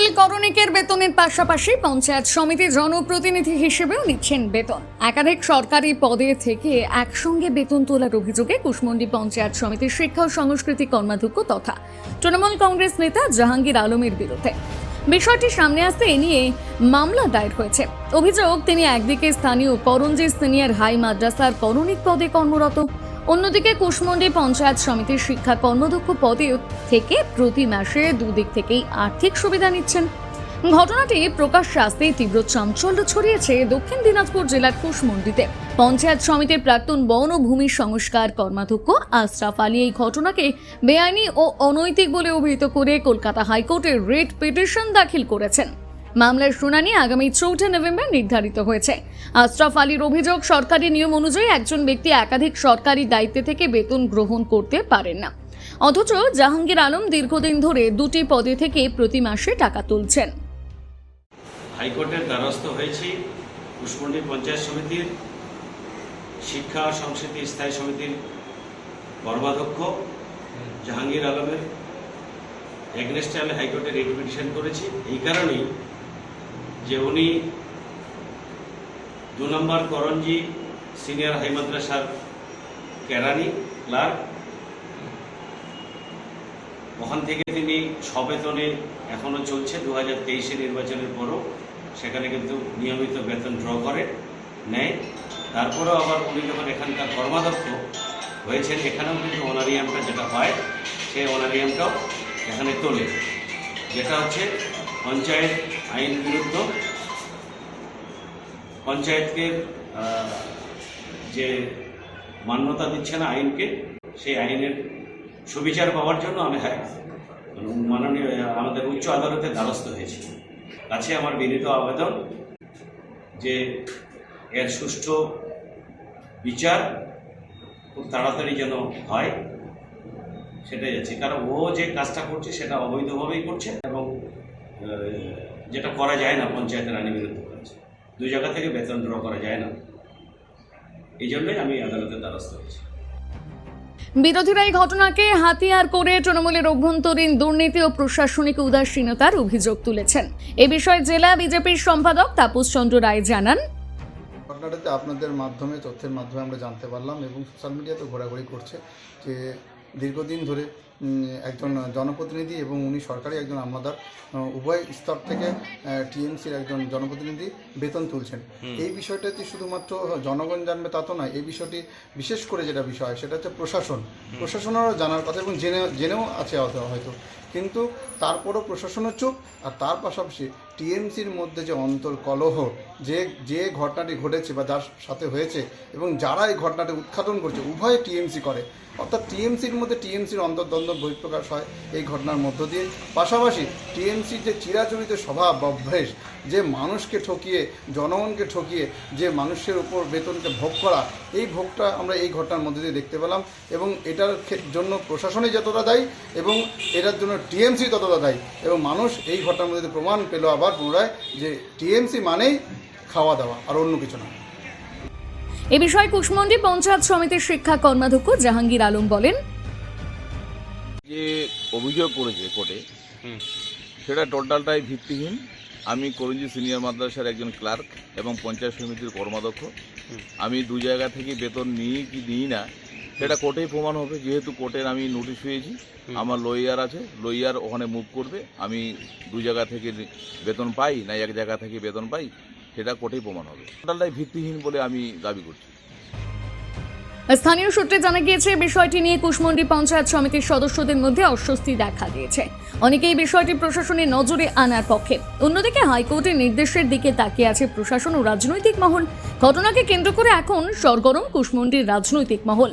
তৃণমূল করণিকের বেতনের পাশাপাশি পঞ্চায়েত সমিতি জনপ্রতিনিধি হিসেবেও নিচ্ছেন বেতন। একাধিক সরকারি পদে থেকে একসঙ্গে বেতন তোলার অভিযোগে কুশমন্ডি পঞ্চায়েত সমিতির শিক্ষা ও সংস্কৃতি কর্মাধ্যক্ষ তথা তৃণমূল কংগ্রেস নেতা জাহাঙ্গীর আলমের বিরুদ্ধে। বিষয়টি সামনে আসতে এ নিয়ে মামলা দায়ের হয়েছে। অভিযোগ, তিনি একদিকে স্থানীয় করঞ্জি সিনিয়র হাই মাদ্রাসার করণিক পদে কর্মরত অন্যদিকে কুশমন্ডি পঞ্চায়েত সমিতির শিক্ষা কর্মদক্ষ পদে থেকে প্রতি মাসে দুদিক থেকেই আর্থিক সুবিধা নিচ্ছেন। ঘটনাটি প্রকাশ্যে আসতেই তীব্র চাঞ্চল্য ছড়িয়েছে দক্ষিণ দিনাজপুর জেলার কুশমন্ডিতে। পঞ্চায়েত সমিতির প্রাক্তন বন ও ভূমি সংস্কার কর্মাধ্যক্ষ আশরাফ আলী এই ঘটনাকে বেআইনি ও অনৈতিক বলে অভিহিত করে কলকাতা হাইকোর্টে রিট পিটিশন দাখিল করেছেন। মামলার শুনানি আগামী চৌঠা নভেম্বর নির্ধারিত হয়েছে। আশরাফ আলীর অভিযোগ, সরকারি নিয়ম অনুযায়ী একজন ব্যক্তি একাধিক সরকারি দায়িত্বে থেকে বেতন গ্রহণ করতে পারেন না। অথচ জাহাঙ্গীর আলম দীর্ঘদিন ধরে দুটি পদে থেকে প্রতি মাসে টাকা তুলছেন। হাইকোর্টের দ্বারস্থ হয়েছি কুশমন্ডি পঞ্চায়েত সমিতির শিক্ষা সংস্কৃতি স্থায়ী সমিতির কর্মাধ্যক্ষ জাহাঙ্গীর আলমের। এগনেস্টে আমি হাইকোর্টে রিট পিটিশন করেছি। এই কারণেই যে উনি দু নম্বর করঞ্জি সিনিয়র হাই মাদ্রাসার কেরানি ক্লার্ক। ওখান থেকে তিনি সবেতনে এখনও চলছে দু হাজার তেইশে নির্বাচনের পরও সেখানে কিন্তু নিয়মিত বেতন ড্র করে, নেয়। তারপরেও আবার উনি যখন এখানকার কর্মাধ্যক্ষ হয়েছেন, এখানেও কিন্তু অনারিয়ামটা যেটা হয়, সেই অনারিয়ামটাও এখানে তোলে। যেটা হচ্ছে পঞ্চায়েত আইন বিরুদ্ধ। পঞ্চায়েতকে যে মান্যতা দিচ্ছে না আইনকে, সেই আইনের সুবিচার পাওয়ার জন্য আমি মাননীয়, আমাদের উচ্চ আদালতে দ্বারস্থ হয়েছি। কাছে আমার বিনীত আবেদন যে এর সুষ্ঠু বিচার খুব তাড়াতাড়ি যেন হয়, সেটাই আছে কারণ ও যে কাজটা করছে, সেটা অবৈধভাবেই করছে এবং যেটা করা যায় না পঞ্চায়েতের আইনের বিরুদ্ধে করেছে দুই জায়গা থেকে বেতন ড্র করা যায় না। এই জন্যই আমি আদালতের দ্বারস্থ হয়েছি। বিরোধীরা এই ঘটনাকে হাতিয়ার করে তৃণমূলের অভ্যন্তরীণ দুর্নীতি ও প্রশাসনিক উদাসীনতার অভিযোগ তুলেছেন। এ বিষয়ে জেলা বিজেপির সম্পাদক তাপস চন্দ্র রায় জানান। ঘটনাটাতে আপনাদের মাধ্যমে তথ্যের মাধ্যমে আমরা জানতে পারলাম এবং সোশ্যাল মিডিয়াতে ঘোরাঘুরি করছে যে দীর্ঘদিন ধরে একজন জনপ্রতিনিধি এবং উনি সরকারি একজন আমলাদার উভয় স্তর থেকে টিএমসির একজন জনপ্রতিনিধি বেতন তুলছেন। এই বিষয়টাতে শুধুমাত্র জনগণ জানবে তা তো নয় এই বিষয়টি বিশেষ করে যেটা বিষয় সেটা হচ্ছে প্রশাসন। প্রশাসনেরও জানার কথা এবং জেনে জেনেও আছে হয়তো হয়তো কিন্তু তারপরও প্রশাসনের চুপ আর তার পাশাপাশি টিএমসির মধ্যে যে অন্তর কলহ, যে যে ঘটনাটি ঘটেছে বা যার সাথে হয়েছে এবং যারা এই ঘটনাটি উৎঘাটন করছে, উভয় টিএমসি করে। অর্থাৎ টিএমসির মধ্যে টিএমসির অন্তর্দ্বন্দ্ব বহিঃপ্রকাশ হয় এই ঘটনার মধ্য দিয়ে। পাশাপাশি টিএমসির যে চিরাচরিত স্বভাব বা অভ্যেস, যে মানুষকে ঠকিয়ে, জনগণকে ঠকিয়ে, যে মানুষের উপর বেতনকে ভোগ করা, এই ভোগটা আমরা এই ঘটনার মধ্যে দিয়ে দেখতে পেলাম এবং এটার জন্য প্রশাসনই যতটা দায়ী এবং এটার জন্য টিএমসি ততটা দায়ী এবং মানুষ এই ঘটনার মধ্যে প্রমাণ পেল আবার পুনরায় যে টিএমসি মানেই খাওয়া দাওয়া আর অন্য কিছু না। এ বিষয়ে কুশমন্ডি পঞ্চায়েত সমিতির শিক্ষা কর্মাধ্যক্ষ জাহাঙ্গীর আলম বলেন যে অভিযোগ করেছে কোর্টে সেটা টোটালটাই ভিত্তিহীন। আমি করঞ্জি সিনিয়র মাদ্রাসার একজন ক্লার্ক এবং পঞ্চায়েত সমিতির কর্মাধ্যক্ষ। আমি দু জায়গা থেকে বেতন নিই কি নিই না সেটা কোর্টেই প্রমাণ হবে যেহেতু কোর্টের আমি নোটিশ পেয়েছি আমার লয়ার আছে লয়ার ওখানে মুভ করবে আমি দু জায়গা থেকে বেতন পাই না এক জায়গা থেকে বেতন পাই সেটা কোর্টেই প্রমাণ হবে। টোটালটাই ভিত্তিহীন বলে আমি দাবি করছি। স্থানীয় সূত্রে জানা গিয়েছে বিষয়টি নিয়ে কুশমন্ডি পঞ্চায়েত সমিতির সদস্যদের মধ্যে অস্বস্তি দেখা দিয়েছে। অনেকেই বিষয়টি প্রশাসনের নজরে আনার পক্ষে। অন্যদিকে হাইকোর্টের নির্দেশের দিকে তাকিয়ে আছে প্রশাসন ও রাজনৈতিক মহল। ঘটনাকে কেন্দ্র করে এখন সরগরম কুশমন্ডির রাজনৈতিক মহল।